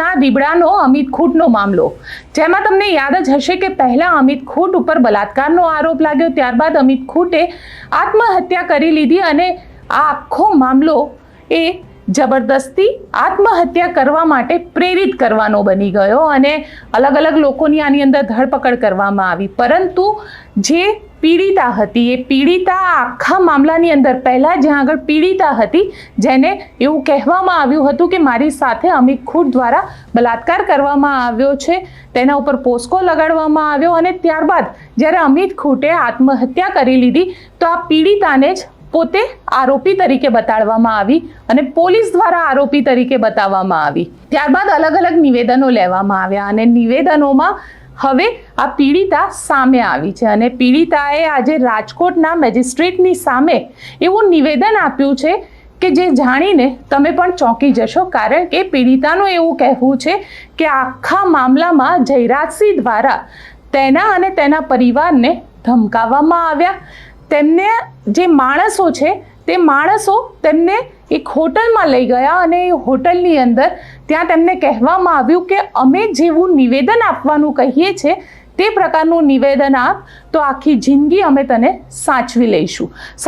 આ દીબડાનો અમિત ખૂટનો મામલો. જેમાં તમને યાદ જ હશે કે પહેલા અમિત ખૂટ ઉપર બલાત્કારનો આરોપ લાગ્યો, ત્યારબાદ અમિત ખૂટે આત્મહત્યા કરી લીધી અને આ આખો મામલો એ જબરદસ્તી આત્મહત્યા કરવા માટે પ્રેરિત કરવાનો બની ગયો અને અલગ અલગ લોકોની આની અંદર ધરપકડ કરવામાં આવી. પરંતુ જે પીડિતા હતી, એ પીડિતા આખા મામલાની અંદર પહેલાં જ્યાં આગળ પીડિતા હતી, જેને એવું કહેવામાં આવ્યું હતું કે મારી સાથે અમિત ખૂટ દ્વારા બલાત્કાર કરવામાં આવ્યો છે, તેના ઉપર પોસ્કો લગાડવામાં આવ્યો અને ત્યારબાદ જ્યારે અમિત ખૂટે આત્મહત્યા કરી લીધી, તો આ પીડિતાને જ પોતે આરોપી તરીકે બતાડવામાં આવી અને પોલીસ દ્વારા આરોપી તરીકે બતાવવામાં આવી. ત્યારબાદ અલગ અલગ નિવેદનો લેવામાં આવ્યા અને નિવેદનોમાં હવે આ પીડિતા સામે આવી છે અને પીડિતાએ આજે રાજકોટના મેજિસ્ટ્રેટની સામે એવું નિવેદન આપ્યું છે કે જે જાણીને તમે પણ ચોંકી જશો, કારણ કે પીડિતાનું એવું કહેવું છે કે આખા મામલામાં જયરાજસિંહ દ્વારા તેના અને તેના પરિવારને ધમકાવવામાં આવ્યા. તેમને જે માણસો છે, તે માણસો તેમને એક હોટલમાં લઈ ગયા અને એ હોટલની અંદર ત્યાં તેમને કહેવામાં આવ્યું કે અમે જેવું નિવેદન આપવાનું કહીએ છીએ, તે પ્રકારનું નિવેદન આપ, તો આખી જિંદગી અમે તને સાચવી લઈશું.